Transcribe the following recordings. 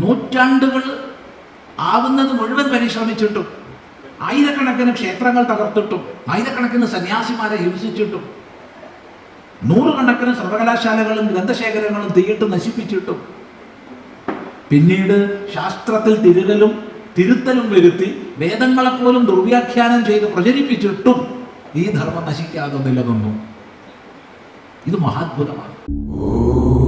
നൂറ്റാണ്ടുകൾ ആവുന്നത് മുഴുവൻ പരിശ്രമിച്ചിട്ടും ആയിരക്കണക്കിന് ക്ഷേത്രങ്ങൾ തകർത്തിട്ടും ആയിരക്കണക്കിന് സന്യാസിമാരെ ഹിംസിച്ചിട്ടും നൂറുകണക്കിന് സർവകലാശാലകളും ഗ്രന്ഥശേഖരങ്ങളും തീയിട്ട് നശിപ്പിച്ചിട്ടും പിന്നീട് ശാസ്ത്രത്തിൽ തിരുതലും തിരുത്തലും വരുത്തി വേദങ്ങളെപ്പോലും ദുർവ്യാഖ്യാനം ചെയ്ത് പ്രചരിപ്പിച്ചിട്ടും ഈ ധർമ്മം നശിക്കാതെ നിലനിന്നു. ഇത് മഹാത്ഭുതമാണ്. ഗുരുർബ്രഹ്മാ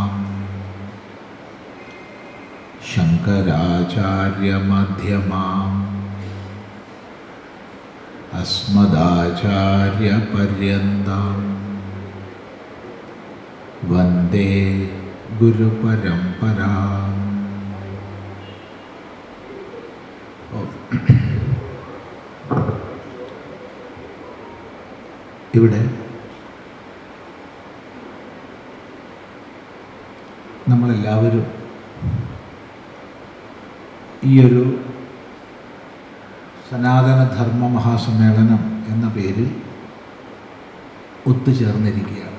ശങ്കരാചാര്യമധ്യമാം അസ്മദാചാര്യപര്യന്താം വന്ദേ ഗുരുപരംപരാ ഇവിടെ നമ്മളെല്ലാവരും ഈ ഒരു സനാതനധർമ്മ മഹാസമ്മേളനം എന്ന പേരിൽ ഒത്തുചേർന്നിരിക്കുകയാണ്.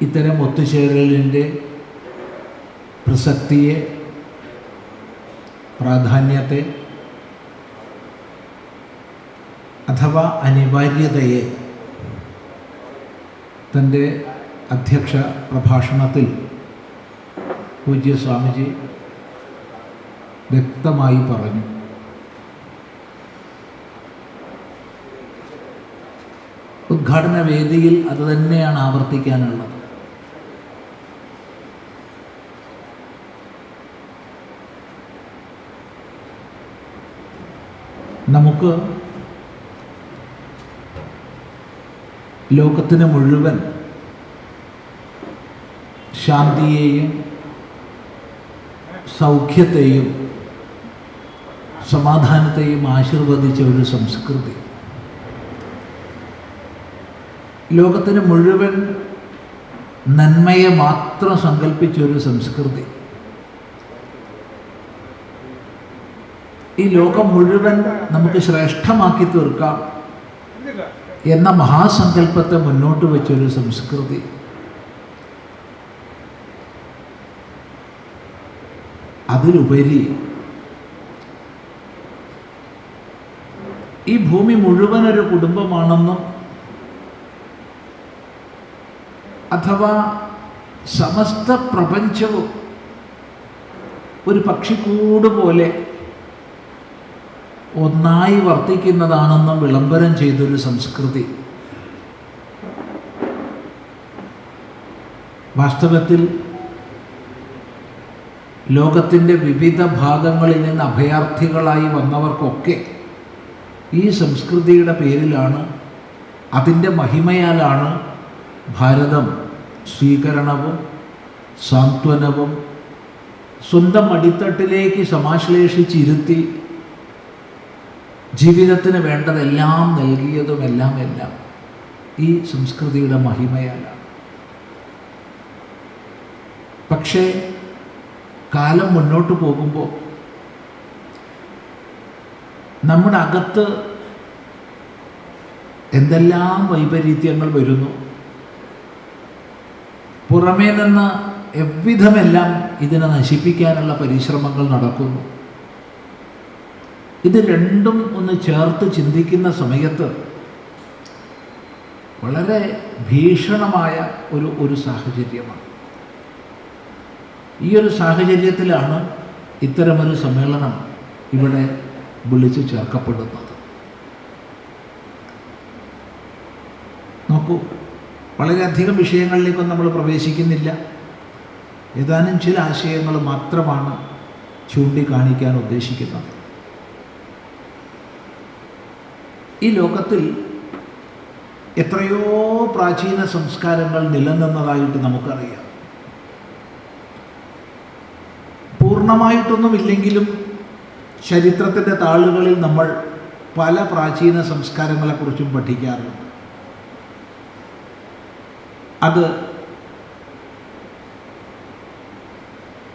ഇത്തരം ഒത്തുചേരലിന്റെ പ്രസക്തിയെ പ്രാധാന്യത്തെ അഥവാ അനിവാര്യതയെ തന്റെ അധ്യക്ഷ പ്രഭാഷണത്തിൽ പൂജ്യ സ്വാമിജി വ്യക്തമായി പറഞ്ഞു. ഉദ്ഘാടന വേദിയിൽ അത് തന്നെയാണ് ആവർത്തിക്കാനുള്ളത്. നമുക്ക് ലോകത്തിന് മുഴുവൻ ശാന്തിയെയും സൗഖ്യത്തെയും സമാധാനത്തെയും ആശീർവദിച്ച ഒരു സംസ്കൃതി. ലോകത്തിന് മുഴുവൻ നന്മയെ മാത്രം സങ്കല്പിച്ച ഒരു സംസ്കൃതി. ഈ ലോകം മുഴുവൻ നമുക്ക് ശ്രേഷ്ഠമാക്കി തീർക്കാം എന്ന മഹാസങ്കല്പത്തെ മുന്നോട്ട് വെച്ചൊരു സംസ്കൃതി. അതിലുപരി ഈ ഭൂമി മുഴുവൻ ഒരു കുടുംബമാണെന്നും അഥവാ സമസ്ത പ്രപഞ്ചവും ഒരു പക്ഷിക്കൂട് പോലെ ഒന്നായി വർത്തിക്കുന്നതാണെന്നും വിളംബരം ചെയ്തൊരു സംസ്കൃതി. വാസ്തവത്തിൽ ലോകത്തിന്റെ വിവിധ ഭാഗങ്ങളിൽ നിന്ന് അഭയാർത്ഥികളായി വന്നവർക്കൊക്കെ ഈ സംസ്കൃതിയുടെ പേരിലാണ് അതിന്റെ മഹിമയാലാണ് ഭാരതം സ്വീകരണവും സാന്ത്വനവും സ്വന്തം അടിത്തട്ടിലേക്ക് സമാശ്ലേഷിച്ചിരുത്തി ജീവിതത്തിന് വേണ്ടതെല്ലാം നൽകിയതും എല്ലാം എല്ലാം ഈ സംസ്കൃതിയുടെ മഹിമയാലാണ്. പക്ഷേ കാലം മുന്നോട്ട് പോകുമ്പോൾ നമ്മുടെ അകത്ത് എന്തെല്ലാം വൈപരീത്യങ്ങൾ വരുന്നു? പുറമേ നിന്ന് എവിധമെല്ലാം ഇതിനെ നശിപ്പിക്കാനുള്ള പരിശ്രമങ്ങൾ നടക്കുന്നു? ഇത് രണ്ടും ഒന്ന് ചേർത്ത് ചിന്തിക്കുന്ന സമയത്ത് വളരെ ഭീഷണമായ ഒരു ഒരു സാഹചര്യമാണ്. ഈ ഒരു സാഹചര്യത്തിലാണ് ഇത്തരമൊരു സമ്മേളനം ഇവിടെ വിളിച്ചു ചേർക്കപ്പെടുന്നത്. നോക്കൂ വളരെയധികം വിഷയങ്ങളിലേക്കും നമ്മൾ പ്രവേശിക്കുന്നില്ല. ഏതാനും ചില ആശയങ്ങൾ മാത്രമാണ് ചൂണ്ടിക്കാണിക്കാൻ ഉദ്ദേശിക്കുന്നത്. ഈ ലോകത്തിൽ എത്രയോ പ്രാചീന സംസ്കാരങ്ങൾ നിലനിന്നതായിട്ട് നമുക്കറിയാം. പൂർണമായിട്ടൊന്നും ഇല്ലെങ്കിലും ചരിത്രത്തിന്റെ താളുകളിൽ നമ്മൾ പല പ്രാചീന സംസ്കാരങ്ങളെക്കുറിച്ചും പഠിക്കാറുണ്ട്. അത്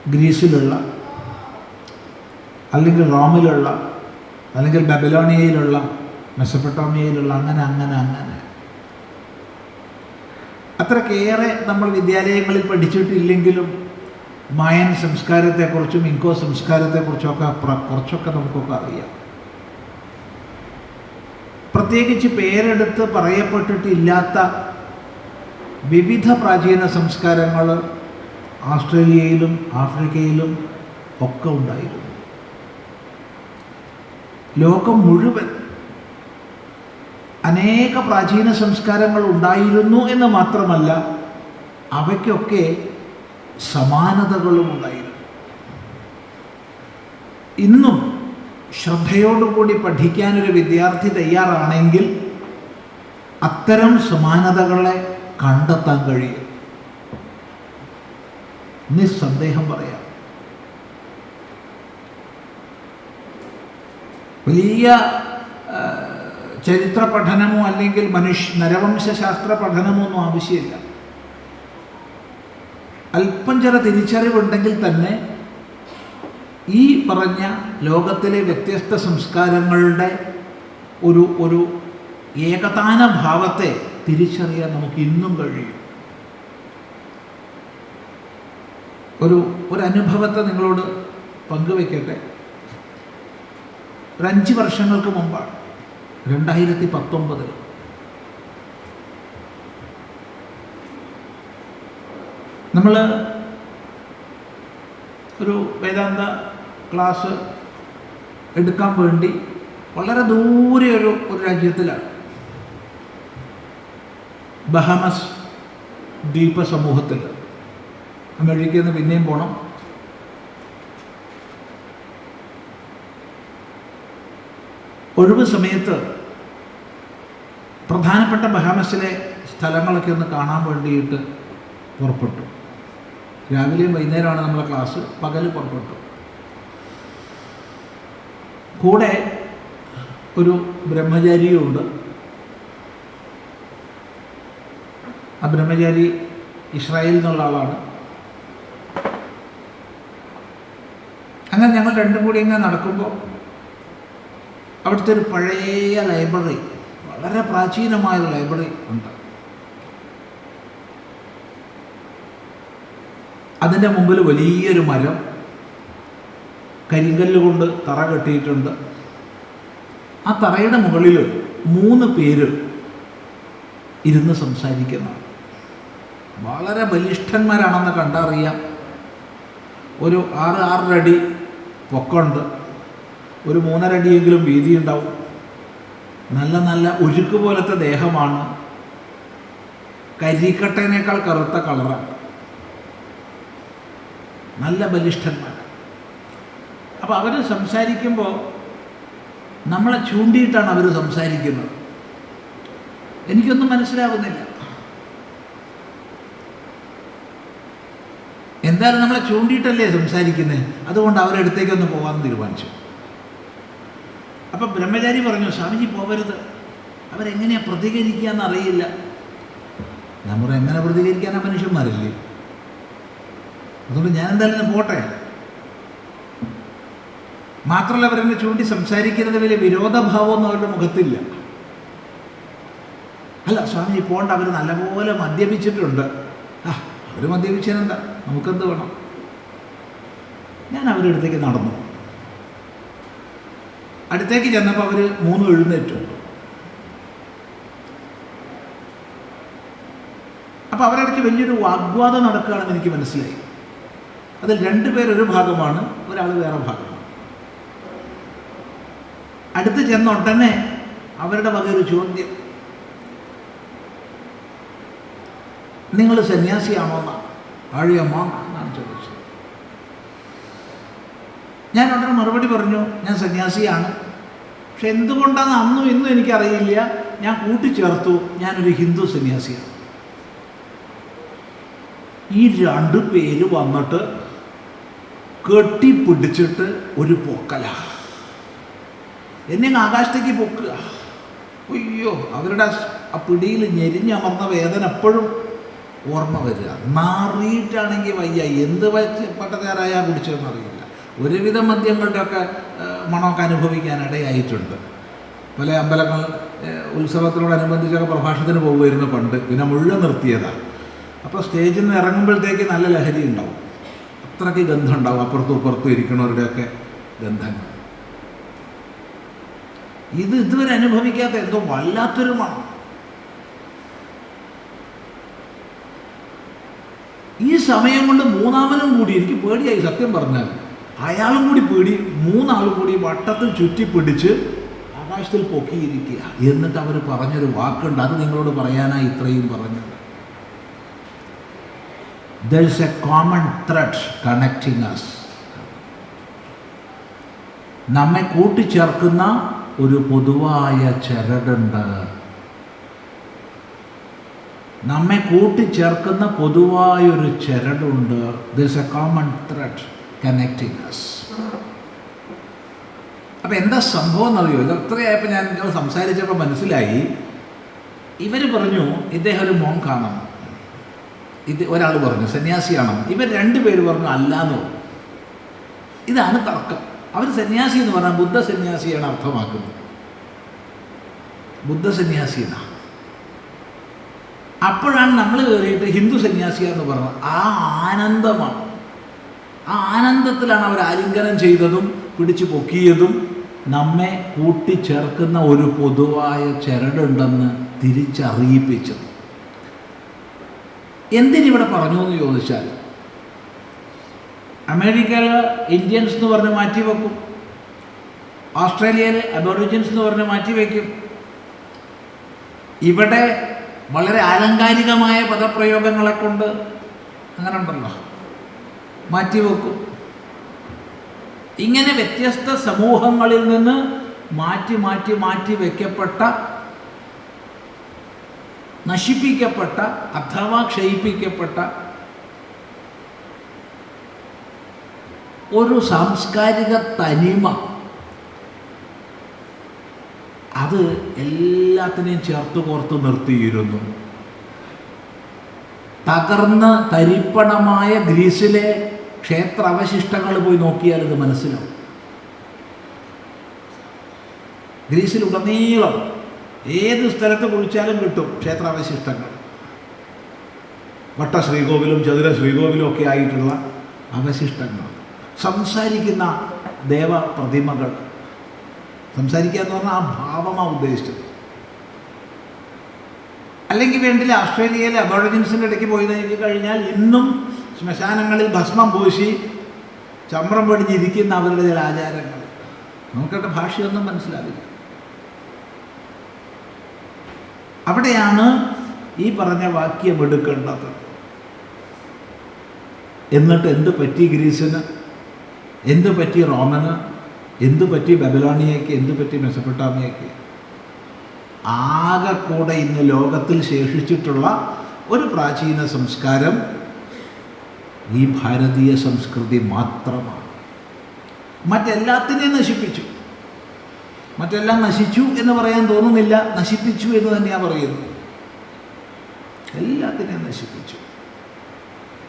ഗ്രീസിലുള്ള അല്ലെങ്കിൽ റോമിലുള്ള അല്ലെങ്കിൽ ബബലോണിയയിലുള്ള മെസപ്പട്ടോമിയയിലുള്ള അങ്ങനെ അങ്ങനെ അങ്ങനെ. അത്രക്കേറെ നമ്മൾ വിദ്യാലയങ്ങളിൽ പഠിച്ചിട്ടില്ലെങ്കിലും മായൻ സംസ്കാരത്തെക്കുറിച്ചും ഇൻകോ സംസ്കാരത്തെക്കുറിച്ചൊക്കെ കുറച്ചൊക്കെ നമുക്കൊക്കെ അറിയാം. പ്രത്യേകിച്ച് പേരെടുത്ത് പറയപ്പെട്ടിട്ടില്ലാത്ത വിവിധ പ്രാചീന സംസ്കാരങ്ങൾ ആസ്ട്രേലിയയിലും ആഫ്രിക്കയിലും ഒക്കെ ഉണ്ടായിരുന്നു. ലോകം മുഴുവൻ അനേക പ്രാചീന സംസ്കാരങ്ങൾ ഉണ്ടായിരുന്നു എന്ന് മാത്രമല്ല അവയ്ക്കൊക്കെ സമാനതകളും ഉണ്ടായിരുന്നു. ഇന്നും ശ്രദ്ധയോടുകൂടി പഠിക്കാനൊരു വിദ്യാർത്ഥി തയ്യാറാണെങ്കിൽ അത്തരം സമാനതകളെ കണ്ടെത്താൻ കഴിയും. നിസ്സന്ദേഹം പറയാം. വലിയ ചരിത്ര പഠനമോ അല്ലെങ്കിൽ മനുഷ്യ നരവംശാസ്ത്ര പഠനമോ ഒന്നും ആവശ്യമില്ല. അല്പം ചില തിരിച്ചറിവുണ്ടെങ്കിൽ തന്നെ ഈ പറഞ്ഞ ലോകത്തിലെ വ്യത്യസ്ത സംസ്കാരങ്ങളുടെ ഒരു ഒരു ഏകതാന ഭാവത്തെ തിരിച്ചറിയാൻ നമുക്ക് ഇന്നും കഴിയും. ഒരു ഒരു അനുഭവത്തെ നിങ്ങളോട് പങ്കുവെക്കട്ടെ? ഒരു അഞ്ച് വർഷങ്ങൾക്ക് മുമ്പാണ് രണ്ടായിരത്തി പത്തൊമ്പതിൽ. നമ്മൾ ഒരു വേദാന്ത ക്ലാസ് എടുക്കാൻ വേണ്ടി വളരെ ദൂരെ ഒരു ഒരു രാജ്യത്തിലാണ്. ബഹമസ് ദ്വീപ സമൂഹത്തിൽ. അമേരിക്കയിൽ നിന്ന് പിന്നെയും പോകണം ഒഴിവ് സമയത്ത് പ്രധാനപ്പെട്ട ബഹാമസിലെ സ്ഥലങ്ങളൊക്കെ ഒന്ന് കാണാൻ വേണ്ടിയിട്ട് പുറപ്പെട്ടു. രാവിലെയും വൈകുന്നേരമാണ് നമ്മളെ ക്ലാസ് പകൽ പുറപ്പെട്ടു. കൂടെ ഒരു ബ്രഹ്മചാരിയുണ്ട്. ആ ബ്രഹ്മചാരി ഇസ്രായേൽ നിന്നുള്ള ആളാണ്. അങ്ങനെ ഞങ്ങൾ രണ്ടും കൂടി ഇങ്ങനെ നടക്കുമ്പോൾ അവിടുത്തെ ഒരു പഴയ ലൈബ്രറി വളരെ പ്രാചീനമായ ഒരു ലൈബ്രറി ഉണ്ട്. അതിന്റെ മുമ്പിൽ വലിയൊരു മരം കരിങ്കല്ല് കൊണ്ട് തറ കെട്ടിയിട്ടുണ്ട്. ആ തറയുടെ മുകളിൽ മൂന്ന് പേര് ഇരുന്ന് സംസാരിക്കുന്നു. വളരെ ബലിഷ്ഠന്മാരാണെന്ന് കണ്ടറിയാം. ഒരു ആറ് ആറരടി പൊക്കമുണ്ട്. ഒരു മൂന്നര അടിയെങ്കിലും വീതി ഉണ്ടാവും. നല്ല നല്ല ഒഴുക്ക് പോലത്തെ ദേഹമാണ്. കരിക്കട്ടേനേക്കാൾ കറുത്ത കളറാണ്. നല്ല ബലിഷ്ഠന്മാർ. അപ്പോൾ അവർ സംസാരിക്കുമ്പോൾ നമ്മളെ ചൂണ്ടിയിട്ടാണ് അവർ സംസാരിക്കുന്നത്. എനിക്കൊന്നും മനസ്സിലാവുന്നില്ല. എന്തായാലും നമ്മളെ ചൂണ്ടിയിട്ടല്ലേ സംസാരിക്കുന്നത് അതുകൊണ്ട് അവരുടെ അടുത്തേക്കൊന്ന് പോകാൻ തീരുമാനിച്ചു. അപ്പം ബ്രഹ്മചാരി പറഞ്ഞു സ്വാമിജി പോകരുത് അവരെങ്ങനെയാണ് പ്രതികരിക്കുക എന്നറിയില്ല നമ്മൾ എങ്ങനെ പ്രതികരിക്കാനാണ് മനുഷ്യന്മാരല്ലേ? അതുകൊണ്ട് ഞാൻ എന്തായാലും പോട്ടെ. മാത്രമല്ല അവരെന്നെ ചൂണ്ടി സംസാരിക്കുന്നത് വലിയ വിരോധഭാവമൊന്നും അവരുടെ മുഖത്തില്ല. അല്ല സ്വാമി പോണ്ട അവർ നല്ലപോലെ മദ്യപിച്ചിട്ടുണ്ട്. ആ അവർ മദ്യപിച്ചതിനെന്താ? നമുക്കെന്ത് വേണം? ഞാൻ അവരുടെ അടുത്തേക്ക് നടന്നു. അടുത്തേക്ക് ചെന്നപ്പോൾ അവർ മൂന്ന് എഴുന്നേറ്റു. അപ്പോൾ അവരിടയ്ക്ക് വലിയൊരു വാഗ്വാദം നടക്കുകയാണെന്ന് എനിക്ക് മനസ്സിലായി. അതിൽ രണ്ടുപേരൊരു ഭാഗമാണ് ഒരാൾ വേറെ ഭാഗമാണ് അടുത്ത് ചെന്ന ഉടനെ അവരുടെ വക ഒരു ചോദ്യം. നിങ്ങൾ സന്യാസിയാണോ എന്നാണ് ആഴിയമ്മ എന്നാണ് ചോദിച്ചത്. ഞാൻ ഉടനെ മറുപടി പറഞ്ഞു ഞാൻ സന്യാസിയാണ്. പക്ഷെ എന്തുകൊണ്ടാണ് അന്നും ഇന്നും എനിക്കറിയില്ല. ഞാൻ കൂട്ടിച്ചേർത്തു. ഞാനൊരു ഹിന്ദു സന്യാസിയാണ്. ഈ രണ്ട് പേര് വന്നിട്ട് കെട്ടിപ്പിടിച്ചിട്ട് ഒരു പൊക്കല. എന്നെ ആകാശത്തേക്ക് പൊക്കുക? അയ്യോ അവരുടെ ആ പിടിയിൽ ഞെരിഞ്ഞമർന്ന വേദന എപ്പോഴും ഓർമ്മ വരിക. മാറിയിട്ടാണെങ്കിൽ വയ്യ. എന്ത് വച്ച് പട്ടക്കാരായ കുടിച്ചതെന്ന് അറിയില്ല. ഒരുവിധ മദ്യങ്ങളുടെയൊക്കെ മണമൊക്കെ അനുഭവിക്കാൻ ഇടയായിട്ടുണ്ട്. പല അമ്പലങ്ങൾ ഉത്സവത്തിനോടനുബന്ധിച്ചൊക്കെ പ്രഭാഷണത്തിന് പോകുമായിരുന്നു പണ്ട്. പിന്നെ മുഴുവൻ നിർത്തിയതാണ് അപ്പോൾ സ്റ്റേജിൽ നിന്ന് ഇറങ്ങുമ്പോഴത്തേക്ക് നല്ല ലഹരി ഉണ്ടാവും. അത്രയ്ക്ക് ഗന്ധം ഉണ്ടാവും അപ്പുറത്തും ഇപ്പുറത്തും ഇരിക്കുന്നവരുടെയൊക്കെ ഗന്ധങ്ങൾ. ഇത് ഇതുവരെ അനുഭവിക്കാത്ത എന്തോ വല്ലാത്തൊരു മണം. ഈ സമയം കൊണ്ട് മൂന്നാമനും കൂടി എനിക്ക് പേടിയായി സത്യം പറഞ്ഞാൽ. അയാളും കൂടി പേടി മൂന്നാളും കൂടി വട്ടത്തിൽ ചുറ്റിപ്പിടിച്ച് ആകാശത്തിൽ പൊക്കിയിരിക്കുക എന്നിട്ട് അവർ പറഞ്ഞൊരു വാക്കുണ്ട് അത് നിങ്ങളോട് പറയാനായി ഇത്രയും പറഞ്ഞത്. There is a common thread connecting us നമ്മെ കൂട്ടിച്ചേർക്കുന്ന ഒരു പൊതുവായ ചരടുണ്ട്. നമ്മെ കൂട്ടിച്ചേർക്കുന്ന പൊതുവായൊരു ചരടുണ്ട്. This a common thread connecting us അപ്പം എന്താ സംഭവം എന്നറിയോ? ഇത് അത്രയായപ്പോൾ ഞാൻ സംസാരിച്ചപ്പോൾ മനസ്സിലായി. ഇവർ പറഞ്ഞു ഇദ്ദേഹം ഒരു മോങ്കാണ് ഇത് ഒരാൾ പറഞ്ഞു സന്യാസിയാണോ. ഇവർ രണ്ടുപേര് പറഞ്ഞു അല്ലാന്ന് പറഞ്ഞു. ഇതാണ് തർക്കം. അവർ സന്യാസി എന്ന് പറഞ്ഞാൽ ബുദ്ധ സന്യാസിയാണ് അർത്ഥമാക്കുന്നത്. ബുദ്ധ സന്യാസി അപ്പോഴാണ് നമ്മൾ കയറിയിട്ട് ഹിന്ദു സന്യാസി എന്ന് പറഞ്ഞത്. ആ ആനന്ദമാണ്. ആ ആനന്ദത്തിലാണ് അവർ ആലിംഗനം ചെയ്തതും പിടിച്ചു പൊക്കിയതും നമ്മെ കൂട്ടിച്ചേർക്കുന്ന ഒരു പൊതുവായ ചരടുണ്ടെന്ന് തിരിച്ചറിയിപ്പിച്ചത്. എന്തിനിവിടെ പറഞ്ഞു എന്ന് ചോദിച്ചാൽ അമേരിക്കയിൽ ഇന്ത്യൻസ് എന്ന് പറഞ്ഞ് മാറ്റി വെക്കും. ഓസ്ട്രേലിയയിൽ അബോറിജിൻസ് എന്ന് പറഞ്ഞ് മാറ്റി വയ്ക്കും ഇവിടെ വളരെ ആലങ്കാരികമായ പദപ്രയോഗങ്ങളെ കൊണ്ട് അങ്ങനെ ഉണ്ടല്ലോ മാറ്റിവെക്കും ഇങ്ങനെ വ്യത്യസ്ത സമൂഹങ്ങളിൽ നിന്ന് മാറ്റി മാറ്റി മാറ്റി വയ്ക്കപ്പെട്ട നശിപ്പിക്കപ്പെട്ട അഥവാ ക്ഷയിപ്പിക്കപ്പെട്ട ഒരു സാംസ്കാരിക തനിമ. അത് എല്ലാത്തിനെയും ചേർത്ത് കോർത്ത് നിർത്തിയിരുന്നു. തകർന്ന് തരിപ്പണമായ ഗ്രീസിലെ ക്ഷേത്ര അവശിഷ്ടങ്ങൾ പോയി നോക്കിയാൽ ഇത് മനസ്സിലാവും. ഗ്രീസിലുടനീളം ഏത് സ്ഥലത്ത് കുളിച്ചാലും കിട്ടും ക്ഷേത്രാവശിഷ്ടങ്ങൾ. വട്ട ശ്രീകോവിലും ചതുര ശ്രീകോവിലും ഒക്കെ ആയിട്ടുള്ള അവശിഷ്ടങ്ങൾ. സംസാരിക്കുന്ന ദേവ പ്രതിമകൾ സംസാരിക്കുക എന്ന് പറഞ്ഞാൽ ആ ഭാവമാണ് ഉദ്ദേശിച്ചത്. അല്ലെങ്കിൽ വേണ്ടില്ല ഓസ്ട്രേലിയയിലെ അബോറിജിൻസിന്റെ ഇടയ്ക്ക് പോയി കഴിഞ്ഞാൽ ഇന്നും ശ്മശാനങ്ങളിൽ ഭസ്മം പൂശി ചമ്രം പടിഞ്ഞിരിക്കുന്ന അവരുടെ ചില ആചാരങ്ങൾ. നമുക്കവരുടെ ഭാഷയൊന്നും മനസ്സിലാവില്ല. അവിടെയാണ് ഈ പറഞ്ഞ വാക്യം എടുക്കേണ്ടത്. എന്നിട്ട് എന്ത് പറ്റി ഗ്രീസിന്? എന്ത് പറ്റി റോമന്? എന്ത് പറ്റി ബബലോണിയയ്ക്ക്? എന്ത് പറ്റി മെസപ്പൊട്ടാമിയയ്ക്ക് ആകെ കൂടെ ഇന്ന് ലോകത്തിൽ ശേഷിച്ചിട്ടുള്ള ഒരു പ്രാചീന സംസ്കാരം ഈ ഭാരതീയ സംസ്കൃതി മാത്രമാണ്. മറ്റെല്ലാത്തിനെയും നശിപ്പിച്ചു. മറ്റെല്ലാം നശിച്ചു എന്ന് പറയാൻ തോന്നുന്നില്ല നശിപ്പിച്ചു എന്ന് തന്നെയാണ് പറയുന്നത്. എല്ലാത്തിനെയും നശിപ്പിച്ചു.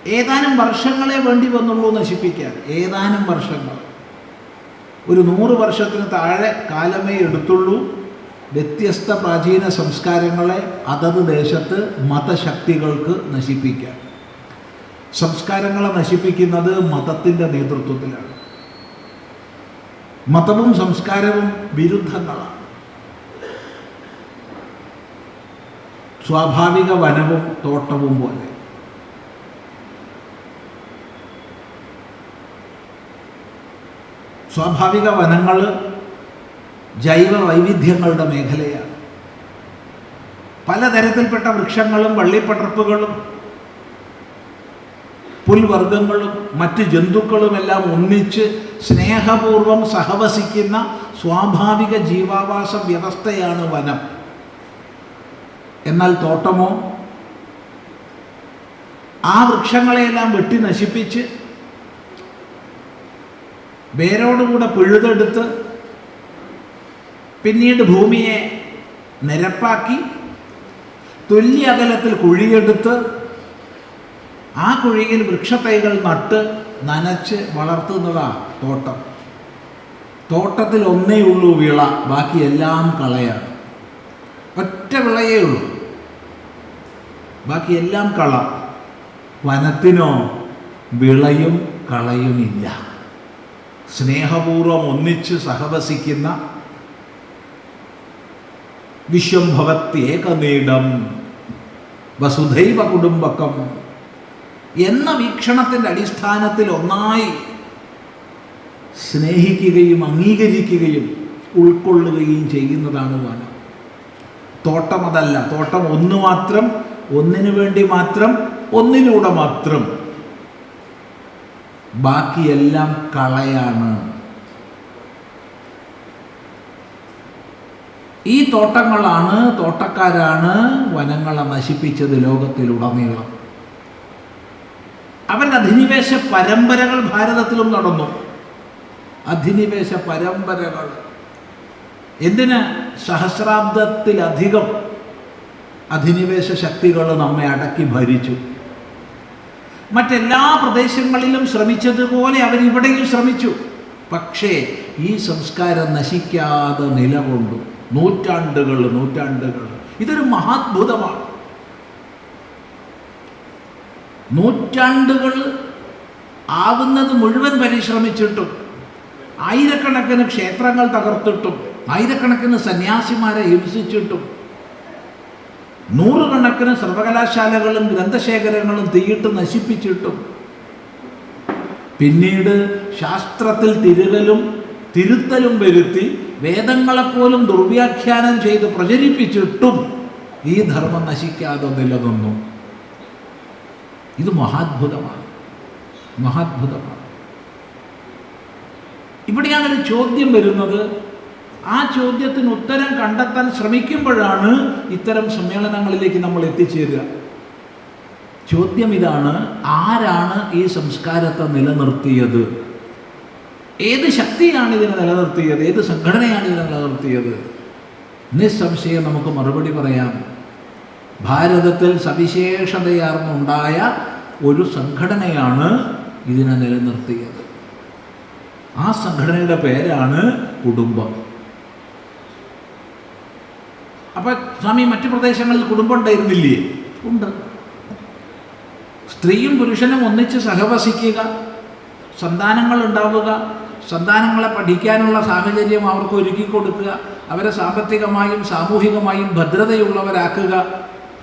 ഏതാനും വർഷങ്ങളെ വേണ്ടി വന്നുള്ളൂ നശിപ്പിക്കാൻ. ഏതാനും വർഷങ്ങൾ. ഒരു നൂറ് വർഷത്തിന് താഴെ കാലമേ എടുത്തുള്ളൂ. വ്യത്യസ്ത പ്രാചീന സംസ്കാരങ്ങളെ അതത് ദേശത്ത് മതശക്തികൾക്ക് നശിപ്പിക്കാൻ. സംസ്കാരങ്ങളെ നശിപ്പിക്കുന്നത് മതത്തിന്റെ നേതൃത്വത്തിലാണ്. മതവും സംസ്കാരവും വിരുദ്ധങ്ങളാണ്. സ്വാഭാവിക വനവും തോട്ടവും പോലെ. സ്വാഭാവിക വനങ്ങൾ ജൈവ വൈവിധ്യങ്ങളുടെ മേഖലയാണ്. പലതരത്തിൽപ്പെട്ട വൃക്ഷങ്ങളും വള്ളിപ്പടർപ്പുകളും പുൽവർഗങ്ങളും മറ്റ് ജന്തുക്കളുമെല്ലാം ഒന്നിച്ച് സ്നേഹപൂർവം സഹവസിക്കുന്ന സ്വാഭാവിക ജീവാവാസ വ്യവസ്ഥയാണ് വനം. എന്നാൽ തോട്ടമോ? ആ വൃക്ഷങ്ങളെയെല്ലാം വെട്ടി നശിപ്പിച്ച് വേരോടുകൂടെ പിഴുതെടുത്ത് പിന്നീട് ഭൂമിയെ നിരപ്പാക്കി തുല്യ അകലത്തിൽ കുഴിയെടുത്ത് ആ കുഴിയിൽ വൃക്ഷത്തൈകൾ നട്ട് നനച്ച് വളർത്തുന്നതാണ് തോട്ടം. തോട്ടത്തിൽ ഒന്നേ ഉള്ളൂ വിള ബാക്കി എല്ലാം കളയാണ്. ഒറ്റ വിളയേ ഉള്ളൂ. ബാക്കി എല്ലാം കള. വനത്തിനോ വിളയും കളയുമില്ല സ്നേഹപൂർവം ഒന്നിച്ച് സഹവസിക്കുന്ന വിശ്വംഭവത്യേകനീടം വസുധൈവ കുടുംബകം എന്ന വീക്ഷണത്തിന്റെ അടിസ്ഥാനത്തിൽ ഒന്നായി സ്നേഹിക്കുകയും അംഗീകരിക്കുകയും ഉൾക്കൊള്ളുകയും ചെയ്യുന്നതാണ് വനം. തോട്ടം അതല്ല തോട്ടം ഒന്ന് മാത്രം ഒന്നിനു വേണ്ടി മാത്രം ഒന്നിലൂടെ മാത്രം. ബാക്കിയെല്ലാം കളയാണ്. ഈ തോട്ടങ്ങളാണ് തോട്ടക്കാരാണ് വനങ്ങളെ നശിപ്പിച്ചത് ലോകത്തിലുടനീളം. അവരുടെ അധിനിവേശ പരമ്പരകൾ ഭാരതത്തിലും നടന്നു. അധിനിവേശ പരമ്പരകൾ. എന്തിന് സഹസ്രാബ്ദത്തിലധികം അധിനിവേശ ശക്തികൾ നമ്മെ അടക്കി ഭരിച്ചു? മറ്റെല്ലാ പ്രദേശങ്ങളിലും ശ്രമിച്ചതുപോലെ അവരിവിടെയും ശ്രമിച്ചു. പക്ഷേ ഈ സംസ്കാരം നശിക്കാതെ നിലകൊണ്ടു. നൂറ്റാണ്ടുകൾ നൂറ്റാണ്ടുകൾ. ഇതൊരു മഹാത്ഭുതമാണ്. നൂറ്റാണ്ടുകൾ ആവുന്നത് മുഴുവൻ പരിശ്രമിച്ചിട്ടും ആയിരക്കണക്കിന് ക്ഷേത്രങ്ങൾ തകർത്തിട്ടും ആയിരക്കണക്കിന് സന്യാസിമാരെ ഹിംസിച്ചിട്ടും നൂറുകണക്കിന് സർവകലാശാലകളും ഗ്രന്ഥശേഖരങ്ങളും തീയിട്ട് നശിപ്പിച്ചിട്ടും പിന്നീട് ശാസ്ത്രത്തിൽ തിരുകലും തിരുത്തലും വരുത്തി വേദങ്ങളെപ്പോലും ദുർവ്യാഖ്യാനം ചെയ്ത് പ്രചരിപ്പിച്ചിട്ടും ഈ ധർമ്മം നശിക്കാതെ നിലനിന്നു. ഇത് മഹാത്ഭുതമാണ്. മഹാത്ഭുതമാണ്. ഇവിടെയാണൊരു ചോദ്യം വരുന്നത്. ആ ചോദ്യത്തിന് ഉത്തരം കണ്ടെത്താൻ ശ്രമിക്കുമ്പോഴാണ് ഇത്തരം സമ്മേളനങ്ങളിലേക്ക് നമ്മൾ എത്തിച്ചേരുക. ചോദ്യം ഇതാണ് ആരാണ് ഈ സംസ്കാരത്തെ നിലനിർത്തിയത്? ഏത് ശക്തിയാണ് ഇതിനെ നിലനിർത്തിയത്? ഏത് സംഘടനയാണ് ഇതിനെ നിലനിർത്തിയത്? നിസ്സംശയം നമുക്ക് മറുപടി പറയാം. ഭാരതത്തിൽ സവിശേഷതയാർന്നുണ്ടായ ഒരു സംഘടനയാണ് ഇതിനെ നിലനിർത്തിയത്. ആ സംഘടനയുടെ പേരാണ് കുടുംബം. അപ്പൊ സ്വാമി മറ്റു പ്രദേശങ്ങളിൽ കുടുംബം ഉണ്ടായിരുന്നില്ലേ? ഉണ്ട്. സ്ത്രീയും പുരുഷനും ഒന്നിച്ച് സഹവസിക്കുക സന്താനങ്ങൾ ഉണ്ടാവുക സന്താനങ്ങളെ പഠിക്കാനുള്ള സാഹചര്യം അവർക്ക് ഒരുക്കി കൊടുക്കുക അവരെ സാമ്പത്തികമായും സാമൂഹികമായും ഭദ്രതയുള്ളവരാക്കുക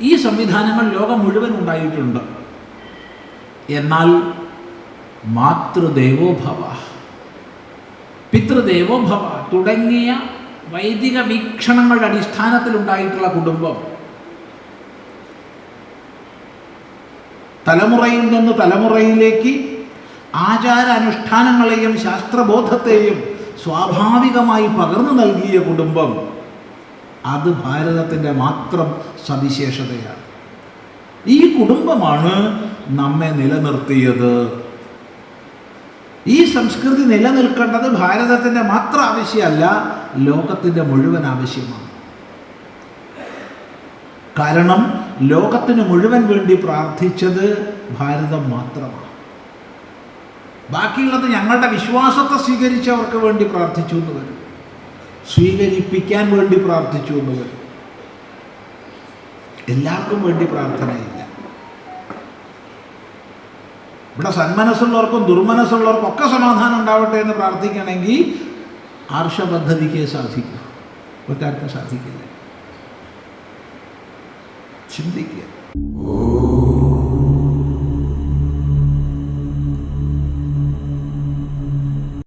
ഈ സംവിധാനങ്ങൾ ലോകം മുഴുവൻ ഉണ്ടായിട്ടുണ്ട്. എന്നാൽ മാതൃദേവോഭവ പിതൃദേവോഭവ തുടങ്ങിയ വൈദിക വീക്ഷണങ്ങളുടെ അടിസ്ഥാനത്തിലുണ്ടായിട്ടുള്ള കുടുംബം തലമുറയിൽ നിന്ന് തലമുറയിലേക്ക് ആചാര അനുഷ്ഠാനങ്ങളെയും ശാസ്ത്രബോധത്തെയും സ്വാഭാവികമായി പകർന്നു നൽകിയ കുടുംബം അത് ഭാരതത്തിന്റെ മാത്രം സവിശേഷതയാണ്. ഈ കുടുംബമാണ് നമ്മെ നിലനിർത്തിയത്. ഈ സംസ്കൃതി നിലനിൽക്കേണ്ടത് ഭാരതത്തിന്റെ മാത്രം ആവശ്യമല്ല ലോകത്തിന്റെ മുഴുവൻ ആവശ്യമാണ്. കാരണം ലോകത്തിന് മുഴുവൻ വേണ്ടി പ്രാർത്ഥിച്ചത് ഭാരതം മാത്രമാണ്. ബാക്കിയുള്ളത് ഞങ്ങളുടെ വിശ്വാസത്തെ സ്വീകരിച്ചവർക്ക് വേണ്ടി പ്രാർത്ഥിച്ചു എന്ന് വരും. സ്വീകരിപ്പിക്കാൻ വേണ്ടി പ്രാർത്ഥിച്ചു എന്ന് വരും എല്ലാവർക്കും വേണ്ടി പ്രാർത്ഥനയില്ല. ഇവിടെ സന്മനസ്സുള്ളവർക്കും ദുർമനസ്സുള്ളവർക്കും ഒക്കെ സമാധാനം ഉണ്ടാവട്ടെ എന്ന് പ്രാർത്ഥിക്കണമെങ്കിൽ ആർഷ പദ്ധതിക്ക് സാധിക്കും. ഒറ്റാർക്കും സാധിക്കില്ല. ചിന്തിക്കുക.